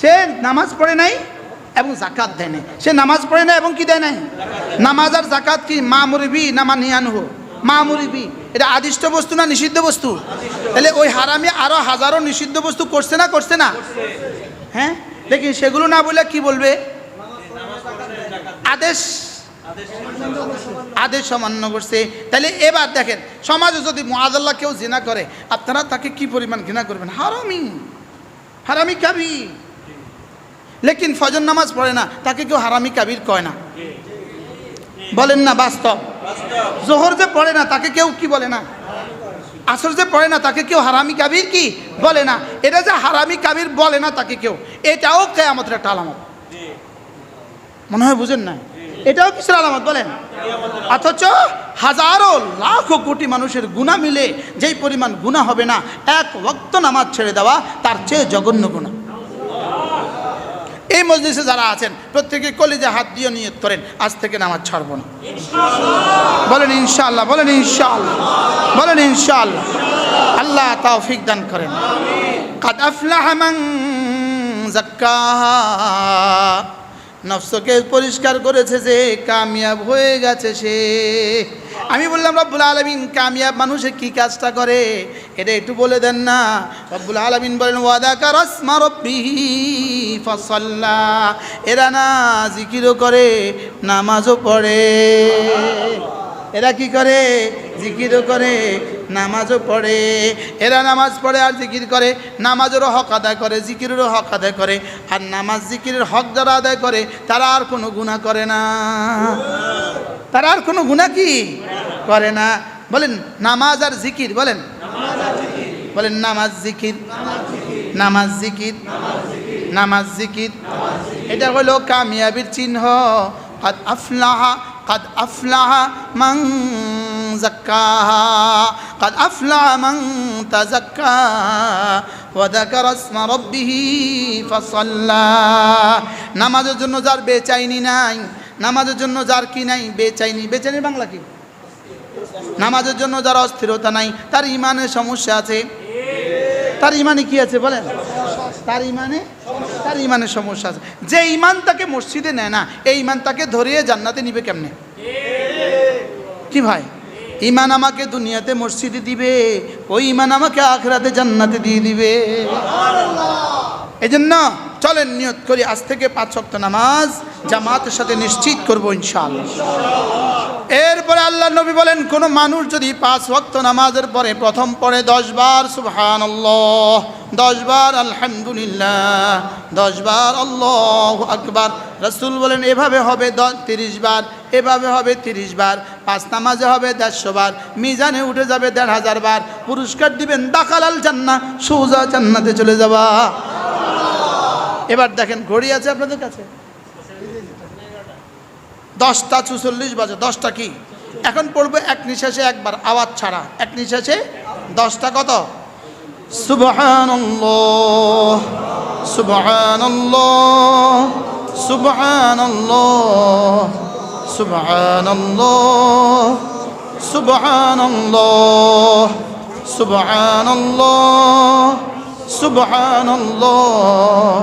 সে নামাজ পড়ে নাই এবং জাকাত দেয় নাই। সে নামাজ পড়ে না এবং কি দেয় নাই? নামাজ আর জাকাত কি? মা মুরিবি না মা নিয়ানহু? মা মুরিবি। এটা আদিষ্ট বস্তু না নিষিদ্ধ বস্তু? তাহলে ওই হারামি আরও হাজারো নিষিদ্ধ বস্তু করছে না করছে না? হ্যাঁ? দেখি, সেগুলো না বলে কি বলবে? আদেশ। আদেশ অমান্য করছে। তাহলে এবার দেখেন, সমাজে যদি মুআদাল্লাহ কেউ জিনা করে, আপনারা তাকে কি পরিমাণ ঘৃণা করবেন? হারামি। হারামি কাবি লেকিন ফজর নামাজ পড়ে না, তাকে কেউ হারামি কাবির কয় না। বলেন না, বাস্তব। জোহর যে পড়ে না, তাকে কেউ কি বলে না? আসর যে পড়ে না, তাকে কেউ হারামি কাবির কি বলে না? এটা যে হারামি কাবির বলে না, তাকে কেউ। এটাও কেয়ামতের একটা আলামত। মনে হয় বুঝেন না? এটাও কিসের আলামত বলেন? অথচ হাজারো লাখো কোটি মানুষের গুণা মিলে যেই পরিমাণ গুণা হবে না, এক ওক্ত নামাজ ছেড়ে দেওয়া তার চেয়ে জঘন্য গুণা। এই মজলিসে যারা আছেন, প্রত্যেকে কলিজে হাত দিয়ে নিয়ত করেন, আজ থেকে নামাজ ছাড়ব না। বলেন ইনশাল্লাহ বলেন ইনশাআল্লাহ বলেন ইনশাআল্লাহ। আল্লাহ তৌফিক দান করেন। কাদ আফলাহ মান নফসকে পরিষ্কার করেছে যে কামিয়াব হয়ে গেছে সে। আমি বললাম, রব্বুল আলমিন, কামিয়াব মানুষে কি কাজটা করে? এটা একটু বলে দেন না। রব্বুল আলমিন বলেন, ওয়াদা কারাসমা রব্বিহি ফসল্লা। এরা না জিকিরও করে, নামাজও পড়ে। এরা কি করে? জিকিরও করে, নামাজও পড়ে। এরা নামাজ পড়ে আর জিকির করে, নামাজেরও হক আদায় করে, জিকিরেরও হক আদায় করে। আর নামাজ জিকিরের হক যারা আদায় করে, তারা আর কোনো গুণা করে না। তারা আর কোনো গুণা কি? করে না। বলেন, নামাজ আর জিকির, বলেন। বলেন, নামাজ জিকির নামাজ জিকির নামাজ জিকির। এটা হলো কামিয়াবির চিহ্ন। কাদ আফলাহা আফলাহা মান জাক্কাহা কাদ আফলাহা মান তাজাক্কা ওয়া যাকারা ইসমা রাব্বিহি ফাসাল্লা নামাজের জন্য যার বেচাইনি নাই, নামাজের জন্য যার কি নাই, বেচাইনি। বেচাইনি বাংলা কি? নামাজের জন্য যার অস্থিরতা নাই, তার ইমানের সমস্যা আছে। তার ইমানে কি আছে বলেন? তার ইমানে তার ইমানের সমস্যা আছে। যে ইমান তাকে মসজিদে নেয় না এই ইমান তাকে ধরিয়ে জান্নাতে নিবে কেমনে? কি ভাই? ইমান আমাকে দুনিয়াতে মসজিদে দিবে ওই ইমান আমাকে আখরাতে জান্নাতে দিয়ে দিবে। এই জন্য চলেন নিয়ত করি, আজ থেকে পাঁচ শক্ত নামাজ জামাতের সাথে নিশ্চিত করব ইনশাআল্লাহ। এরপরে আল্লাহ নবী বলেন, কোনো মানুষ যদি পাঁচ ওয়াক্ত নামাজের পরে প্রথম পড়ে দশ বার সুবহান আল্লাহ দশ বার আলহামদুলিল্লাহ, দশ বার আল্লাহ আকবার, রসুল বলেন, এভাবে হবে তিরিশ বার, এভাবে হবে তিরিশ বার, পাঁচ নামাজে হবে দেড়শো বার, মিজানে উঠে যাবে দেড় হাজার বার, পুরস্কার দিবেন, দাখালাল জান্না সোজা জান্নাতে চলে যাবা। এবার দেখেন, ঘড়ি আছে আপনাদের কাছে? দশটা চুচল্লিশ বাজে, দশটা কি? এখন পড়বে এক নিঃশ্বাসে একবার, আওয়াজ ছাড়া। এক নিঃশ্বাসে দশটা কত? সুবহানাল্লাহ সুবহানাল্লাহ সুবহানাল্লাহ সুবহানাল্লাহ সুবহানাল্লাহ সুবহানাল্লাহ সুবহানাল্লাহ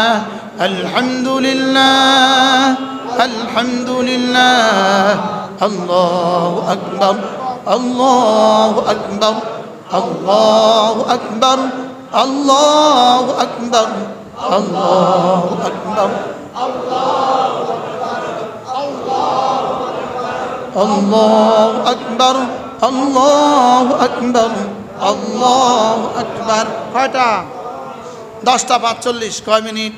الحمد لله الحمد لله الله أكبر الله أكبر الله أكبر الله أكبر الله أكبر الله الله أكبر الله أكبر الله أكبر কয়টা দশটা পাঁচচল্লিশ কয় মিনিট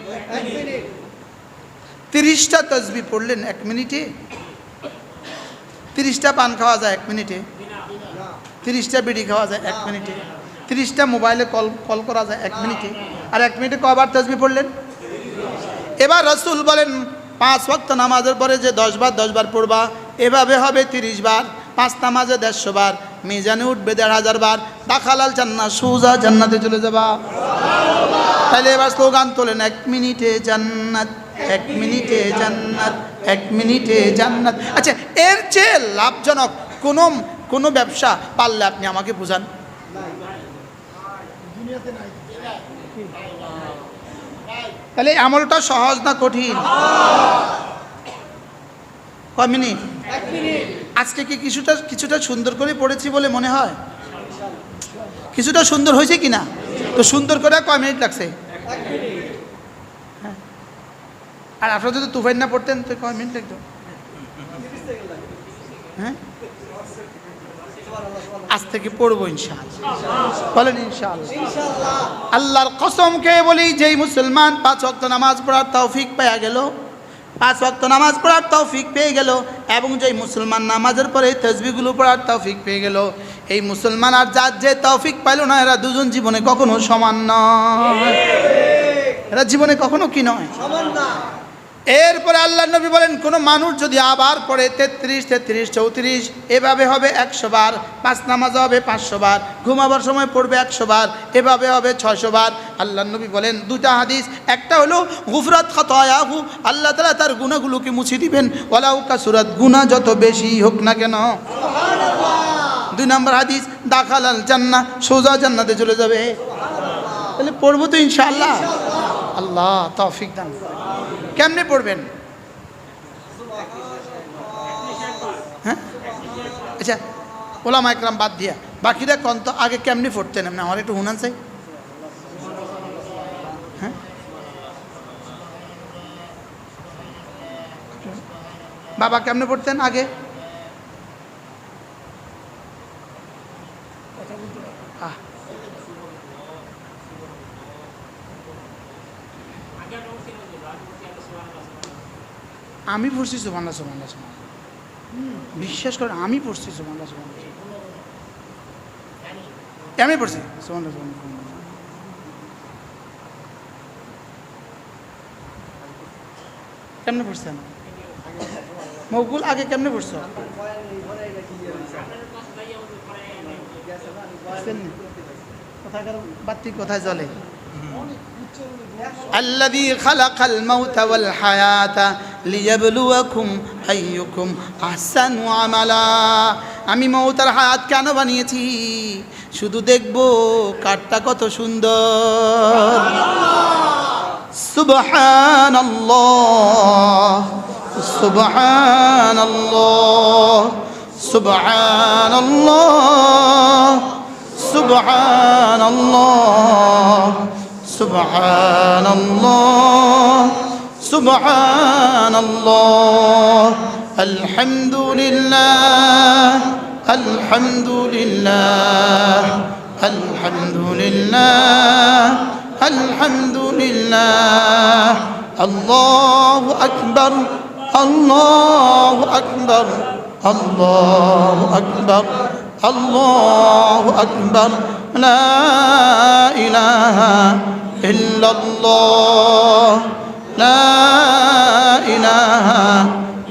তিরিশটা তসবি পড়লেন এক মিনিটে? তিরিশটা পান খাওয়া যায় এক মিনিটে? তিরিশটা বিড়ি খাওয়া যায় এক মিনিটে? তিরিশটা মোবাইলে কল কল করা যায় এক মিনিটে? আর এক মিনিটে কবার তসবি পড়লেন? এবার রসুল বলেন পাঁচ ওয়াক্ত নামাজের পরে যে দশ বার দশ বার পড়বা এভাবে হবে তিরিশ বার পাঁচ নামাজে দেড়শো বার মিজানে উঠবে দেড় হাজার বার দাখালাল জান্নাত সুজা জান্নাতে চলে যাবা। তাহলে এবার স্লোগান তোলেন, এক মিনিটে জান্নাত, এক মিনিটে জান্নাত, এক মিনিটে জান্নাত। আচ্ছা এর চেয়ে লাভজনক কোনো কোনো ব্যবসা পারলে আপনি আমাকে বুঝান। তাহলে আমলটা সহজ না কঠিন? ক মিনিট? আজকে কি কিছুটা কিছুটা সুন্দর করে পড়েছি বলে মনে হয়? কিছুটা সুন্দর হয়েছে কি না তো সুন্দর করে কয় মিনিট লাগছে? আর আপনারা যদি তুফাইন না পড়তেন, তো কয় মিনিট লাগতো? হ্যাঁ? আজ থেকে পড়ব ইনশাআল্লাহ। বলেন আল্লাহর কসম খেয়ে বলি, যেই মুসলমান পাঁচ ওয়াক্ত নামাজ পড়ার তৌফিক পেয়ে গেল, পাঁচ ওয়াক্ত নামাজ পড়ার তৌফিক পেয়ে গেল, এবং যেই মুসলমান নামাজের পরে তসবিগুলো পড়ার তৌফিক পেয়ে গেল এই মুসলমান আর যার যে তৌফিক পাইল না এরা দুজন জীবনে কখনো সমান নয় এরা জীবনে কখনো কি নয়? এরপরে আল্লাহ নবী বলেন কোনো মানুষ যদি আবার পড়ে তেত্রিশ তেত্রিশ চৌত্রিশ এভাবে হবে একশো বার পাঁচ নামাজ হবে পাঁচশো বার ঘুমাবার সময় পড়বে একশো বার এভাবে হবে ছয়শো বার। আল্লাহ নবী বলেন দুটা হাদিস একটা হলো গুফরাত খাতয়াহু আল্লাহ তালা তার গুণাগুলোকে মুছে দিবেন। ওলাউ কাসুরাত গুণা যত বেশি হোক না কেন। দুই নম্বর হাদিস, দাখাল আল জান্না সোজা জান্নাতে চলে যাবে। তাহলে পড়ব তো ইনশাআল্লাহ। আল্লাহ তৌফিক দান কেমনে পড়বেন? হ্যাঁ? আচ্ছা ওলামা একরাম বাদ দিয়া। বাকিরা কন তো আগে কেমনি পড়তেন এমনি আমার একটু হুনান চাই। হ্যাঁ? বাবা কেমনে পড়তেন আগে? আমি পড়ছি সুমান্লা সুমান্লা সুমান্লা বিশ্বাস করেন আমি পড়ছি সুমান্লা সুমান্লা আমি পড়ছি সুমান্লা সুমান্লা কেমনে পড়ছেন মকুল আগে কেমনে পড়ছো কোথাকার বাতি কোথায় জ্বলে الذي خلق الموت والحياة লিয়াবলুয়াকুম আইয়ুকুম আহসানু আমালা। আমি মৌতার হাত কেন বানিয়েছি? শুধু দেখব কাটটা কত সুন্দর। সুবহানাল্লাহ সুবহানাল্লাহ সুবহানাল্লাহ সুবহানাল্লাহ সুবহানাল্লাহ। سبحان الله الحمد لله الحمد لله الحمد لله الحمد لله الله أكبر الله أكبر الله أكبر الله أكبر. لا إله إلا الله. لا إله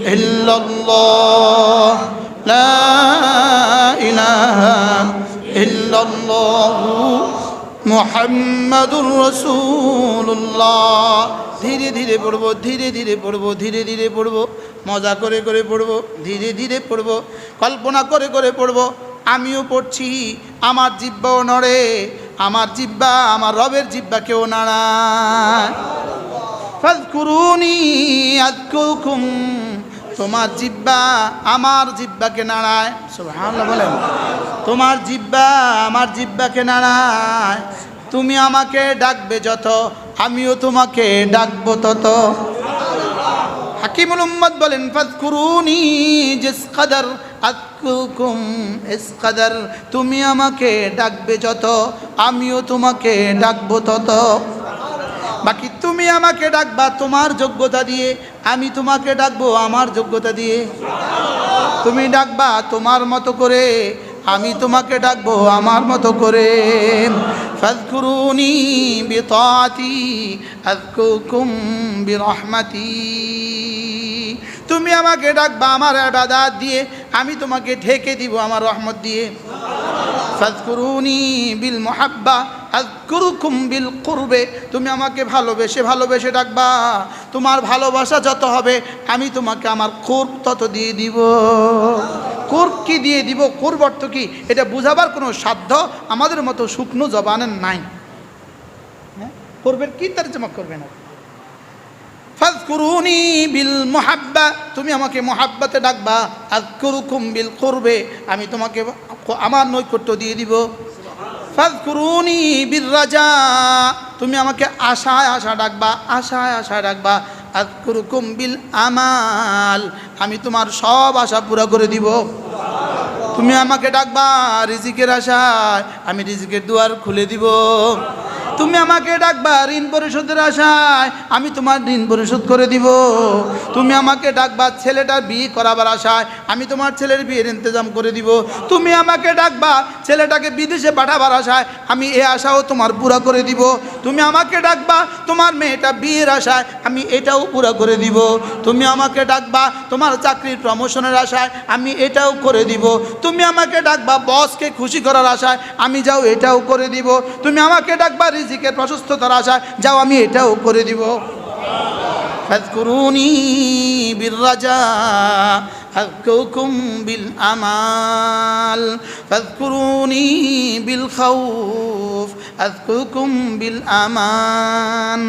إلا الله لا إله إلا الله মোহাম্মদুর রসুল্লাহ ধীরে ধীরে পড়বো ধীরে ধীরে পড়বো ধীরে ধীরে পড়বো মজা করে করে পড়বো ধীরে ধীরে পড়বো কল্পনা করে করে পড়বো আমিও পড়ছি আমার জিব্বাও নড়ে আমার জিব্বা আমার রবের জিব্বা কেউ নাড়ায় ফাজকুরুনি আযকুরকুম। তোমার জিব্বা আমার জিব্বাকে নাড়ায়। সুবহানাল্লাহ বলেন। তোমার জিব্বা আমার জিব্বাকে নাড়ায়। তুমি আমাকে ডাকবে যত, আমিও তোমাকে ডাকবো তত। হাকিমুল উম্মদ বলেন, ফাজকুরুনি জিস কাদার আকুকুম ইস কাদার তুমি আমাকে ডাকবে যত, আমিও তোমাকে ডাকবো তত। বাকি তুমি আমাকে ডাকবা তোমার যোগ্যতা দিয়ে, আমি তোমাকে ডাকবো আমার যোগ্যতা দিয়ে। তুমি ডাকবা তোমার মতো করে, আমি তোমাকে ডাকবো আমার মতো করে। ফাজকুরুনি বিতাতি আযকুরকুম বিরহমাতি। তুমি আমাকে ডাকবা, আমার ইবাদত দিয়ে আমি তোমাকে ঢেকে দিব আমার রহমত দিয়ে। ফাজকুরুনি বিল মোহাব্বা, আজকুরুকুম বিল করবে, তুমি আমাকে ভালোবেসে ভালোবেসে ডাকবা। তোমার ভালোবাসা যত হবে, আমি তোমাকে আমার কুর্ব তত দিয়ে দিব। কুর্ব কি দিয়ে দিব? কুর্ব অর্থ কি? এটা বুঝাবার কোনো সাধ্য আমাদের মতো শুকনো জবানের নাই। হ্যাঁ? করবেন কি তর্জমা করবেন আপনি? ফাজকুরুনি বিল মোহাব্বা, তুমি আমাকে মোহাব্বাতে ডাকবা। আজকুরুকুম বিল করবে, আমি তোমাকে আমার নৈকট্য দিয়ে দিব। ফাজকুরুনি বিল রাজা, তুমি আমাকে আশায় আশা ডাকবা, আশায় আশা ডাকবা। আজকুরুকুম বিল আমাল, আমি তোমার সব আশা পুরো করে দিব। তুমি আমাকে ডাকবা রিজিকের আশায়, আমি রিজিকের দুয়ার খুলে দিব। তুমি আমাকে ডাকবা ঋণ পরিশোধের আশায়, আমি তোমার ঋণ পরিশোধ করে দিব। তুমি আমাকে ডাকবা ছেলেটার বিয়ে করাবার আশায়, আমি তোমার ছেলের বিয়ের ইন্তজাম করে দিব। তুমি আমাকে ডাকবা ছেলেটাকে বিদেশে পাঠাবার আশায়, আমি এ আশাও তোমার পুরা করে দিব। তুমি আমাকে ডাকবা তোমার মেয়েটা বিয়ের আশায়, আমি এটাও পুরা করে দিব। তুমি আমাকে ডাকবা তোমার চাকরির প্রমোশনের আশায়, আমি এটাও করে দিব। তুমি আমাকে ডাকবা বসকে খুশি করার আশায়, আমি যাও এটাও করে দিব। তুমি আমাকে ডাকবা রিজিকের প্রশস্ততার আশায় যাও আমি এটাও করে দিব ফাজকুরুনি بالرجاء أذكركم بالأمال فاذكروني بالخوف أذكركم بالأمان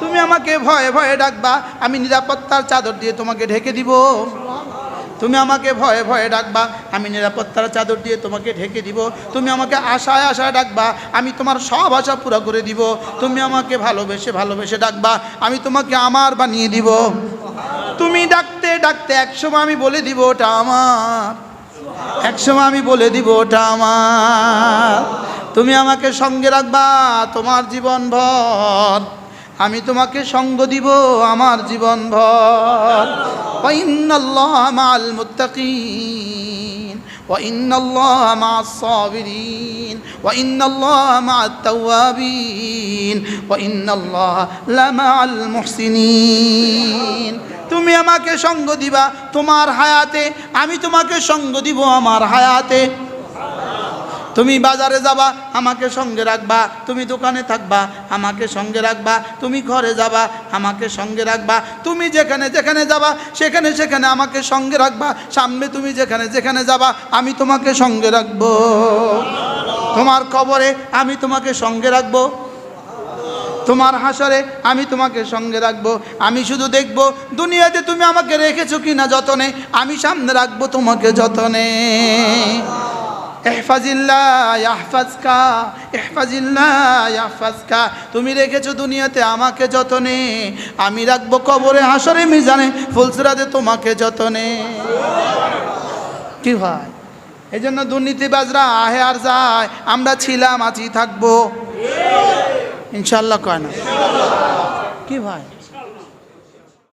তুমি আমাকে ভয়ে ভয়ে ডাকবা আমি নিরাপত্তার চাদর দিয়ে তোমাকে ঢেকে দিব তুমি আমাকে ভয়ে ভয়ে ডাকবা, আমি নিরাপত্তার চাদর দিয়ে তোমাকে ঢেকে দিব। তুমি আমাকে আশায় আশায় ডাকবা, আমি তোমার সব আশা পুরো করে দিব। তুমি আমাকে ভালোবেসে ভালোবেসে ডাকবা, আমি তোমাকে আমার বানিয়ে দিব। তুমি ডাকতে ডাকতে একসময় আমি বলে দিব, ওটা আমার। একসময় আমি বলে দিব, ওটা আমার। তুমি আমাকে সঙ্গে রাখবা, তোমার জীবন ভর। আমি তোমাকে সঙ্গ দিব আমার জীবন ভর وإن الله مع المتقين وإن الله مع الصابرين وإن الله مع التوابين وإن الله لمع المحسنين তুমি আমাকে সঙ্গ দিবা তোমার হায়াতে আমি তোমাকে সঙ্গ দিব আমার হায়াতে তুমি বাজারে যাবা, আমাকে সঙ্গে রাখবা। তুমি দোকানে থাকবা, আমাকে সঙ্গে রাখবা। তুমি ঘরে যাবা, আমাকে সঙ্গে রাখবা। তুমি যেখানে যেখানে যাবা, সেখানে সেখানে আমাকে সঙ্গে রাখবা। সামনে তুমি যেখানে যেখানে যাবা, আমি তোমাকে সঙ্গে রাখব। তোমার কবরে আমি তোমাকে সঙ্গে রাখব। তোমার হাসরে আমি তোমাকে সঙ্গে রাখব। আমি শুধু দেখব, দুনিয়াতে তুমি আমাকে রেখেছো কি না যতনে, আমি সামনে রাখব তোমাকে যতনে। তুমি রেখেছো দুনিয়াতে আমাকে যতনে, আমি রাখব কবরে হাসরে মিজানে, ফুলসরাতে তোমাকে যতনে। কি হয় এই জন্য দুর্নীতিবাজরা আহে আর যায়, আমরা ছিলাম আছি থাকব। ইনশাল্লাহ কয় না? কি ভাই?